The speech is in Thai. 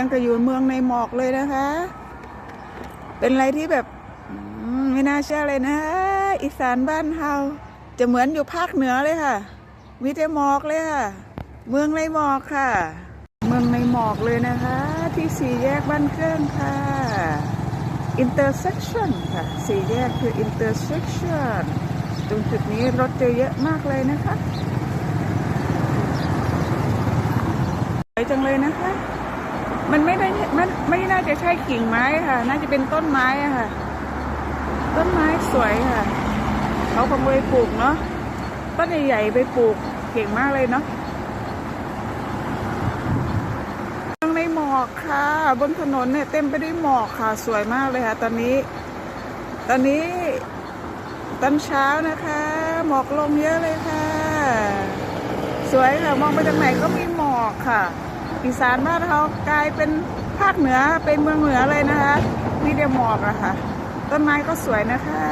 ยังก็อยู่เมืองในหมอกเลยนะคะ เป็นอะไรที่แบบไม่น่าเชื่อเลยนะอีสานบ้านเฮาจะเหมือนอยู่ภาคเหนือเลยค่ะ มีแต่หมอกเลยค่ะ เมืองในหมอกค่ะ เมืองในหมอกเลยนะคะ ที่สี่แยกบ้านเครื่องค่ะ intersection ค่ะ สี่แยกคือ intersection ตรงจุดนี้รถจะเยอะมากเลยนะคะสวยจังเลยนะคะ มันไม่ได้มันไม่น่าจะใช่กิ่งไม้ค่ะ น่าจะเป็นต้นไม้อะค่ะ ต้นไม้สวยค่ะ เขาขโมยปลูกเนาะต้นใหญ่ๆไปปลูกเก่งมากเลยเนาะเมืองในหมอกค่ะ บนถนนเนี่ยเต็มไปด้วยหมอกค่ะ สวยมากเลยค่ะ ตอนนี้ ตอนนี้ตอนเช้านะคะ หมอกลงเยอะเลยค่ะ สวยค่ะ มองไปทางไหนก็มีหมอกค่ะ อีสานบ้านเรากลายเป็นภาคเหนือเป็นเมืองเหนือเลยนะคะ มีเดียหมอกอะค่ะ ต้นไม้ก็สวยนะคะ